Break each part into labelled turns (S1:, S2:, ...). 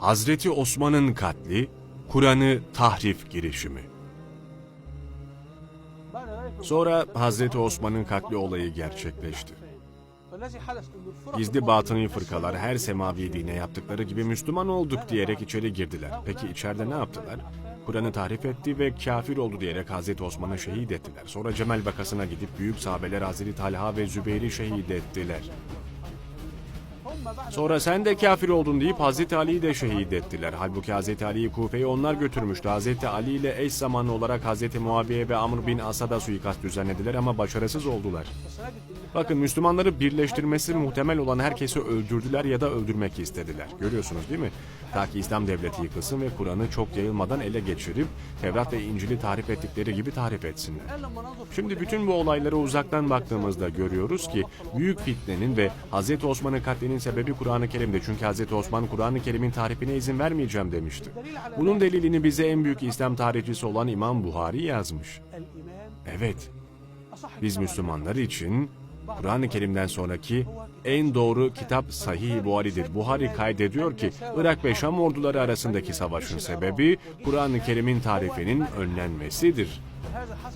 S1: Hazreti Osman'ın katli, Kur'an'ı tahrif girişimi. Sonra Hazreti Osman'ın katli olayı gerçekleşti. Gizli batıni fırkalar her semavi dine yaptıkları gibi Müslüman olduk diyerek içeri girdiler. Peki içeride ne yaptılar? Kur'an'ı tahrif etti ve kafir oldu diyerek Hazreti Osman'ı şehit ettiler. Sonra Cemel vakasına gidip büyük sahabeler Hazreti Talha ve Zübeyir'i şehit ettiler. Sonra sen de kafir oldun deyip Hazreti Ali'yi de şehit ettiler. Halbuki Hazreti Ali'yi Kufe'ye onlar götürmüştü. Hazreti Ali ile eş zamanlı olarak Hazreti Muaviye ve Amr bin Asad'a suikast düzenlediler ama başarısız oldular. Bakın Müslümanları birleştirmesi muhtemel olan herkesi öldürdüler ya da öldürmek istediler. Görüyorsunuz değil mi? Ta ki İslam devleti yıkılsın ve Kur'an'ı çok yayılmadan ele geçirip Tevrat ve İncil'i tarif ettikleri gibi tarif etsinler. Şimdi bütün bu olaylara uzaktan baktığımızda görüyoruz ki büyük fitnenin ve Hz. Osman'ın katlinin sebebi Kur'an-ı Kerim'de. Çünkü Hz. Osman Kur'an-ı Kerim'in tarifine izin vermeyeceğim demişti. Bunun delilini bize en büyük İslam tarihçisi olan İmam Buhari yazmış. Evet, biz Müslümanlar için Kur'an-ı Kerim'den sonraki en doğru kitap Sahih-i Buhari'dir. Buhari kaydediyor ki Irak ve Şam orduları arasındaki savaşın sebebi Kur'an-ı Kerim'in tarifinin önlenmesidir.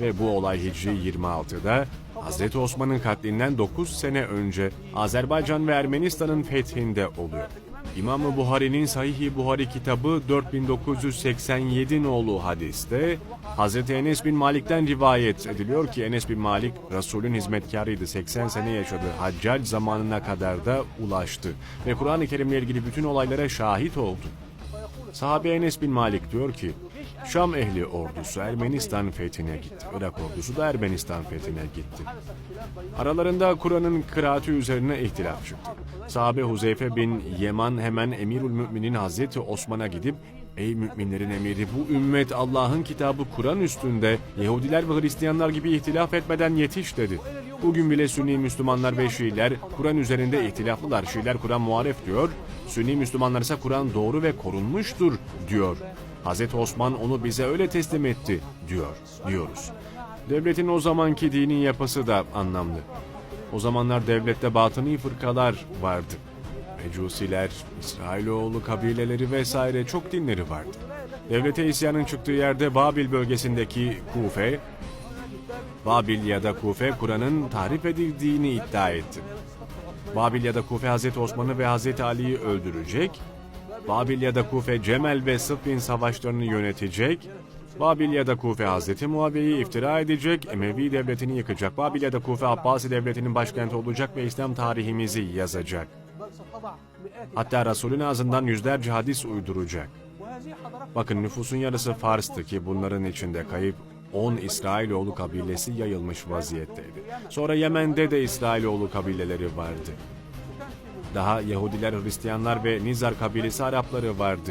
S1: Ve bu olay Hicri 26'da Hazreti Osman'ın katlinden 9 sene önce Azerbaycan ve Ermenistan'ın fethinde oluyor. İmam-ı Buhari'nin Sahih-i Buhari kitabı 4987 nolu hadiste Hz. Enes bin Malik'ten rivayet ediliyor ki Enes bin Malik Resulün hizmetkarıydı. 80 sene yaşadı. Haccac zamanına kadar da ulaştı. Ve Kur'an-ı Kerim'le ilgili bütün olaylara şahit oldu. Sahabe Enes bin Malik diyor ki, Şam ehli ordusu Ermenistan fethine gitti. Irak ordusu da Ermenistan fethine gitti. Aralarında Kur'an'ın kıraati üzerine ihtilaf çıktı. Sahabe Huzeyfe bin Yeman hemen Emirül Müminin Hazreti Osman'a gidip Ey müminlerin emiri bu ümmet Allah'ın kitabı Kur'an üstünde Yahudiler ve Hristiyanlar gibi ihtilaf etmeden yetiş dedi. Bugün bile Sünni Müslümanlar ve Şiiler Kur'an üzerinde ihtilaflılar. Şiiler Kur'an muharef diyor. Sünni Müslümanlar ise Kur'an doğru ve korunmuştur diyor. Hazreti Osman onu bize öyle teslim etti diyor diyoruz. Devletin o zamanki dini yapısı da anlamlı. O zamanlar devlette batıni fırkalar vardı. Mecusiler, İsrailoğlu kabileleri vesaire çok dinleri vardı. Devlete isyanın çıktığı yerde Babil bölgesindeki Kufe, Babil ya da Kufe Kur'an'ın tarif edildiğini iddia etti. Babil ya da Kufe Hazreti Osman'ı ve Hazreti Ali'yi öldürecek, Babil ya da Kufe Cemel ve Sıffin savaşlarını yönetecek, Babil ya da Kufe Hazreti Muaviye'yi iftira edecek, Emevi devletini yıkacak. Babil ya da Kufe Abbasi devletinin başkenti olacak ve İslam tarihimizi yazacak. Hatta Resulün ağzından yüzlerce hadis uyduracak. Bakın nüfusun yarısı Fars'tı ki bunların içinde kayıp 10 İsrailoğlu kabilesi yayılmış vaziyetteydi. Sonra Yemen'de de İsrailoğlu kabileleri vardı. Daha Yahudiler, Hristiyanlar ve Nizar kabilesi Arapları vardı.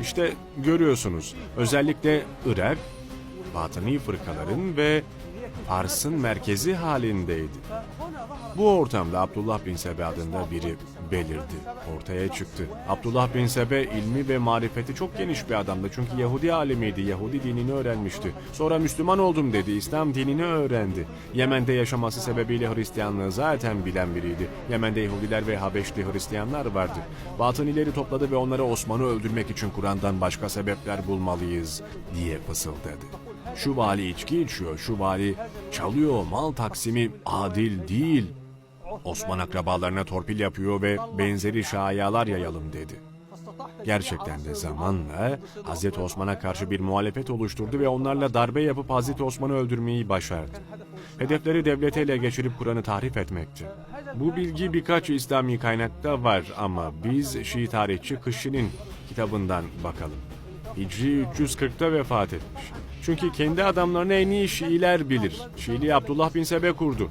S1: İşte görüyorsunuz özellikle Irak, Batıni fırkaların ve Fars'ın merkezi halindeydi. Bu ortamda Abdullah bin Sebe adında biri belirdi, ortaya çıktı. Abdullah bin Sebe ilmi ve marifeti çok geniş bir adamdı çünkü Yahudi alemiydi, Yahudi dinini öğrenmişti. Sonra Müslüman oldum dedi, İslam dinini öğrendi. Yemen'de yaşaması sebebiyle Hristiyanlığı zaten bilen biriydi. Yemen'de Yahudiler ve Habeşli Hristiyanlar vardı. Batınileri topladı ve onları Osman'ı öldürmek için Kur'an'dan başka sebepler bulmalıyız diye fısıldadı. Şu vali içki içiyor, şu vali çalıyor, mal taksimi adil değil. Osman akrabalarına torpil yapıyor ve benzeri şayalar yayalım dedi. Gerçekten de zamanla Hazreti Osman'a karşı bir muhalefet oluşturdu ve onlarla darbe yapıp Hazreti Osman'ı öldürmeyi başardı. Hedefleri devleti ele geçirip Kur'an'ı tahrip etmekti. Bu bilgi birkaç İslami kaynakta var ama biz Şii tarihçi Kışçı'nın kitabından bakalım. Hicri 340'ta vefat etmiş. Çünkü kendi adamlarını en iyi Şiiler bilir. Şiiliği Abdullah bin Sebe kurdu.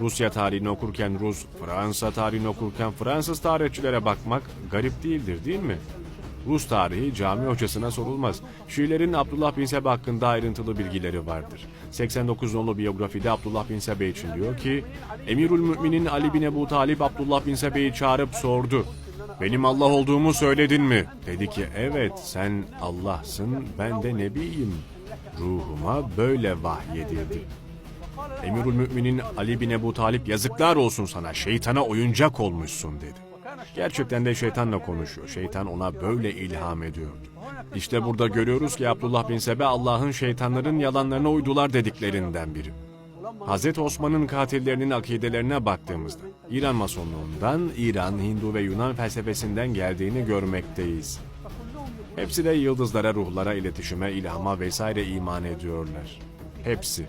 S1: Rusya tarihini okurken Rus, Fransa tarihini okurken Fransız tarihçilere bakmak garip değildir değil mi? Rus tarihi cami hocasına sorulmaz. Şiilerin Abdullah bin Sebe hakkında ayrıntılı bilgileri vardır. 89 nolu biyografide Abdullah bin Sebe için diyor ki, Emirül Müminin Ali bin Ebu Talip Abdullah bin Sebe'yi çağırıp sordu. Benim Allah olduğumu söyledin mi? Dedi ki evet sen Allah'sın ben de Nebiyim. Ruhuma böyle vahyedildi. Emirül Müminin Ali bin Ebu Talip yazıklar olsun sana şeytana oyuncak olmuşsun dedi. Gerçekten de şeytanla konuşuyor. Şeytan ona böyle ilham ediyor. İşte burada görüyoruz ki Abdullah bin Sebe Allah'ın şeytanların yalanlarına uydular dediklerinden biri. Hazreti Osman'ın katillerinin akidelerine baktığımızda İran masonluğundan, İran, Hindu ve Yunan felsefesinden geldiğini görmekteyiz. Hepsi de yıldızlara, ruhlara, iletişime, ilhama vesaire iman ediyorlar. Hepsi.